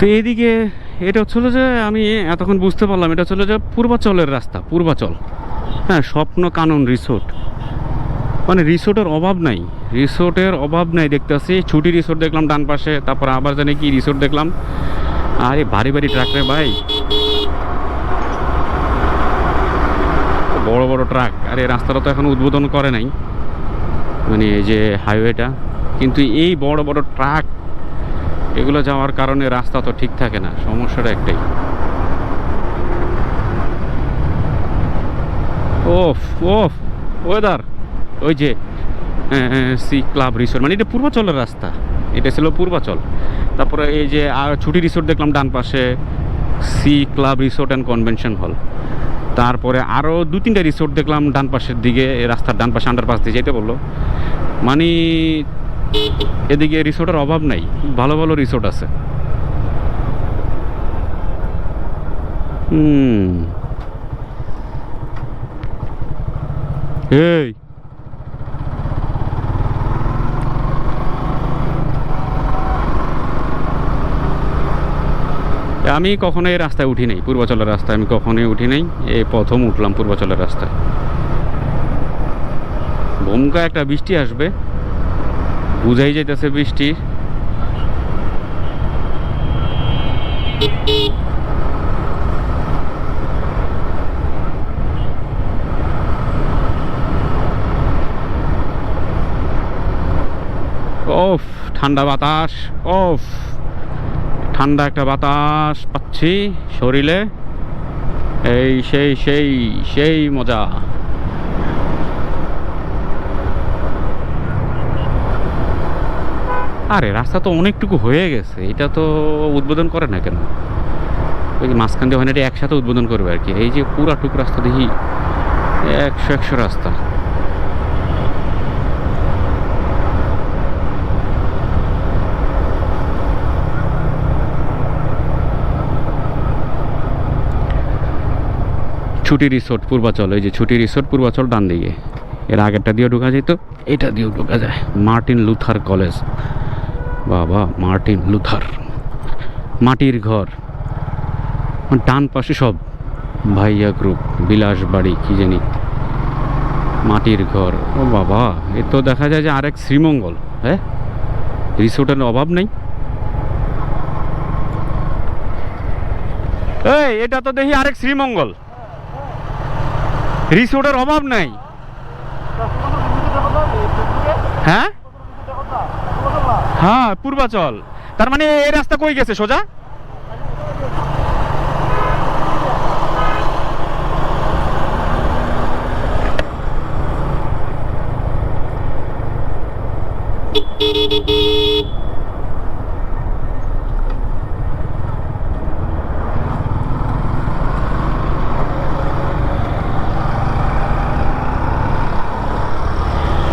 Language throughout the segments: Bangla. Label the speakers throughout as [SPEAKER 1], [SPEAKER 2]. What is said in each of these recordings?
[SPEAKER 1] তো এইদিকে এটা হচ্ছিল যে আমি এতক্ষণ বুঝতে পারলাম, এটা হচ্ছিল যে পূর্বাচলের রাস্তা, পূর্বাচল। হ্যাঁ স্বপ্ন কানন রিসোর্ট। মানে রিসোর্টের অভাব নাই, রিসোর্টের অভাব নাই দেখতে আসি ছুটি রিসোর্ট দেখলাম ডান পাশে, তারপর আবার জানি কি রিসোর্ট দেখলাম। আরে ভারী ভারী ট্রাক রে ভাই। বড় বড় ট্রাক, আর এই রাস্তাটা তো এখন উদ্বোধন করে নাই। মানে এই যে হাইওয়েটা কিন্তু এই বড় বড় ট্রাক এগুলো যাওয়ার কারণে রাস্তা তো ঠিক থাকে না, সমস্যাটা একটাই। ওফ ওফ ওয়েদার ওই যে সি ক্লাব রিসোর্ট মানে এটা পূর্বাচলের রাস্তা। এটা ছিল পূর্বাচল। তারপরে এই যে আর ছুটি রিসোর্ট দেখলাম ডান পাশে sea club resort and convention hall তারপরে আরও দু তিনটা রিসোর্ট দেখলাম ডান পাশের দিকে রাস্তার ডান পাশে আন্ডারপাস দিয়ে যেতে বলল। মানে এদিকে রিসোর্টের অভাব নাই, ভালো ভালো রিসোর্ট আছে। এই। আমি কখনো এই রাস্তায় উঠি নাই, পূর্বাচলের রাস্তায় আমি কখনোই উঠি নাই এই প্রথম উঠলাম পূর্বাচলের রাস্তায়। ভূমিকা একটা বৃষ্টি আসবে বুঝাই যাইতেছে বৃষ্টি। ওফ, ঠান্ডা বাতাস, ওফ। ঠান্ডা একটা বাতাস পাচ্ছি শরীরে। এই সেই সেই সেই মজা। আরে, রাস্তা তো অনেকটুকু হয়ে গেছে। এটা তো উদ্বোধন করে না কেন? ওই মাঝখান দিয়ে এটা একসাথে উদ্বোধন করবে আর কি। এই যে পুরাটুক রাস্তা দেখি, একশো একশো রাস্তা। ছুটি রিসোর্ট পূর্বাচল, এই যে ছুটি রিসোর্ট পূর্বাচল ডান দিকে। এর আগেরটা দিয়েও ঢোকা যেত এটা দিয়েও ঢোকা যায়। Martin Luther college. বাবা, মার্টিন লুথার। মাটির ঘর। ডান পাশে সব ভাইয়া গ্রুপ, বিলাস বাড়ি, কি জানি। মাটির ঘর। ও বাবা, এ তো দেখা যায় যে আরেক শ্রীমঙ্গল হ্যাঁ? রিসোর্টের অভাব নেই। এই, এটা তো দেখি আরেক শ্রীমঙ্গল। রিসোর্টের অভাব নাই। হ্যাঁ? হ্যাঁ পূর্বাচল। তার মানে এই রাস্তা কই গেছে সোজা?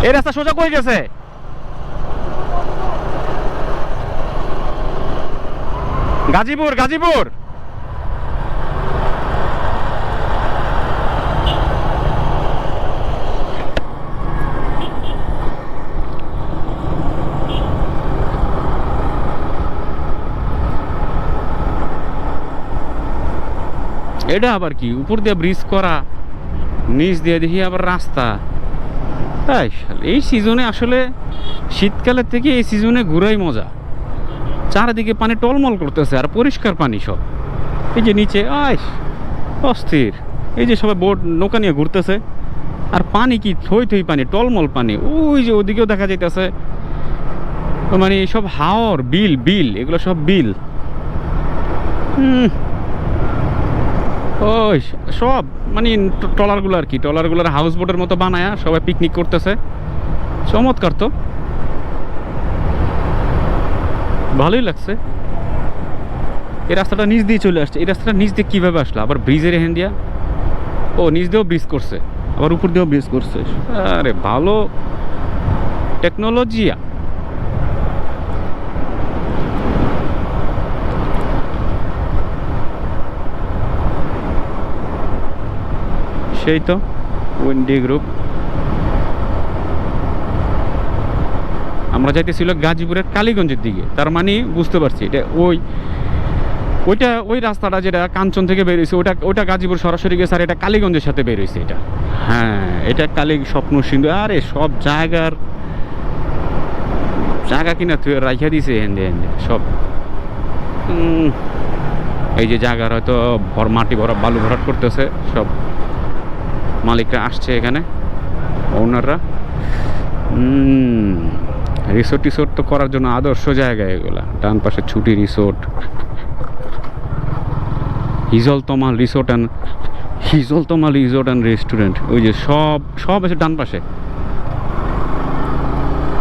[SPEAKER 1] এই রাস্তা সোজা কই গেছে? গাজীপুর গাজীপুর। এটা আবার কি? উপর দিয়ে ব্রিজ করা, নিচ দিয়ে দেখি আবার রাস্তা। তাই এই সিজনে আসলে শীতকালের থেকে এই সিজনে ঘুরাই মজা। চারিদিকে পানি টলমল করতেছে আর পরিষ্কার পানি সব। এই যে নিচে আয় অস্থির। এই যে সবাই বোট, নৌকা নিয়ে ঘুরতেছে। আর পানি কি, থই থই পানি, টলমল পানি। ওই যে ওদিকেও দেখা যাইতেছে মানে সব হাওর, বিল বিল, এগুলো সব বিল। ওই সব মানে ট্রলারগুলো আর কি, ট্রলারগুলোর হাউস বোটের মতো বানায়া সবাই পিকনিক করতেছে। চমৎকার তো। ভালোই লাগছে। এই রাস্তাটা নিচ দিয়ে চলে আসছে। এই রাস্তাটা নিচ দিয়ে কীভাবে আসলো? আবার ব্রিজের এখান দিয়া? ও নিচ দিয়েও ব্রিজ করছে। আবার উপর দিয়েও ব্রিজ করছে। আরে ভালো টেকনোলজিয়া সেই তো উইন্ডি গ্রুপ আমরা যাইতেছিল গাজীপুরের কালীগঞ্জের দিকে। তার মানে বুঝতে পারছি, এটা ওই, ওইটা, ওই রাস্তাটা যেটা কাঞ্চন থেকে বেরিয়েছে ওটা ওটা গাজীপুর সরাসরি গেছে আর এটা কালীগঞ্জের সাথে বেরিয়েছে এটা। হ্যাঁ এটা কালী স্বপ্ন সিন্ধু, আরে সব জায়গার, জায়গা কিনা তুই রাখিয়া দিছে হেন্দে হেন্দে, সব। এই যে জায়গার হয়তো ভর, মাটি ভরা, বালু ভরাট করতেছে, সব মালিকরা আসছে এখানে ওনাররা রিসোর্ট টিসোর্ট তো করার জন্য আদর্শ জায়গা এগুলা। ডান পাশে Chhuti resort Hijal Tamal resort and Hijal Tamal resort and restaurant ওই যে সব সব আছে ডান পাশে।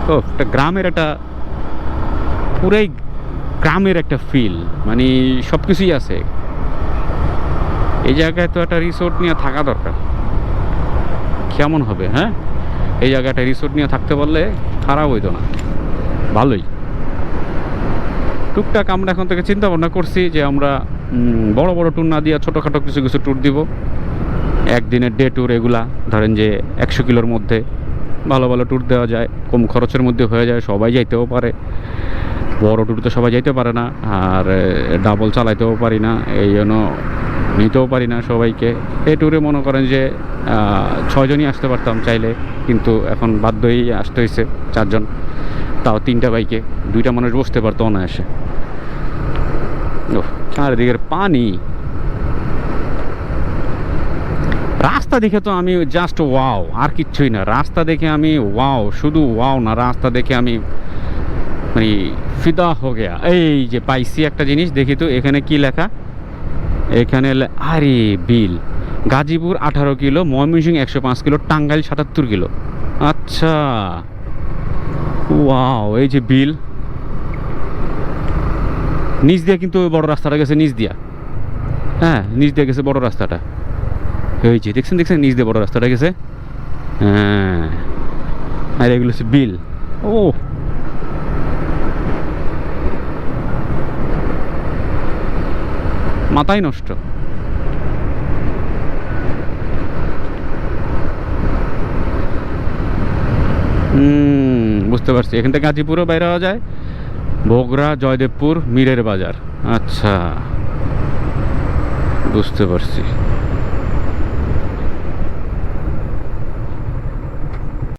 [SPEAKER 1] ও, একটা গ্রামের একটা পুরাই গ্রামের একটা ফিল মানে সব কিছুই আছে। এই জায়গায় তো একটা রিসোর্ট নিয়ে থাকা দরকার। কেমন হবে হ্যাঁ? এই জায়গাটা রিসোর্ট নিয়ে থাকতে পারলে খারাপ হইতো না। ভালোই। টুকটাক আমরা এখন থেকে চিন্তা ভাবনা করছি যে আমরা বড় বড় ট্যুর না দিয়ে ছোটোখাটো কিছু কিছু ট্যুর দিব। একদিনের ডে ট্যুর এগুলা, ধরেন যে একশো কিলোর মধ্যে ভালো ভালো ট্যুর দেওয়া যায়, কম খরচের মধ্যে হয়ে যায়, সবাই যাইতেও পারে। বড় ট্যুর তো সবাই যাইতে পারে না, আর ডাবল চালাইতেও পারি না, এই জন্য নিতেও পারি না সবাইকে। এই ট্যুরে মনে করেন যে ছয়জনই আসতে পারতাম চাইলে। কিন্তু এখন বাধ্য বাধ্যই আসতে হয়েছে চারজন। তাও তিনটা বাইকে, দুইটা মানুষ বসতে পারতো অনায়াসে। চারিদিকের পানি। রাস্তা দেখে তো আমি জাস্ট ওয়াও আর কিচ্ছুই না। রাস্তা দেখে আমি ওয়াও শুধু ওয়াও না, রাস্তা দেখে আমি মানে ফিদা হো গেয়া। এই যে পাইছি একটা জিনিস, দেখি তো এখানে কি লেখা? এখানে আরে বিল। গাজীপুর আঠারো কিলো, ময়মনসিং একশো পাঁচ কিলো, টাঙ্গাইল সাতাত্তর কিলো। আচ্ছা। ওয়াও, এই যে বিল। নিচ দিয়ে কিন্তু ওই বড় রাস্তাটা গেছে, নিচ দিয়া। হ্যাঁ নিচ দিয়ে গেছে বড় রাস্তাটা। এই যে, দেখছেন দেখছেন, নিচ দিয়ে বড় রাস্তাটা গেছে। হ্যাঁ। আর এগুলো হচ্ছে বিল। ও। মাথাই নষ্ট হুম বুঝতে পারছি। এখান থেকে গাজীপুরও বাইরে হওয়া যায়। বগরা জয়দেবপুর, মীরের বাজার। আচ্ছা বুঝতে পারছি।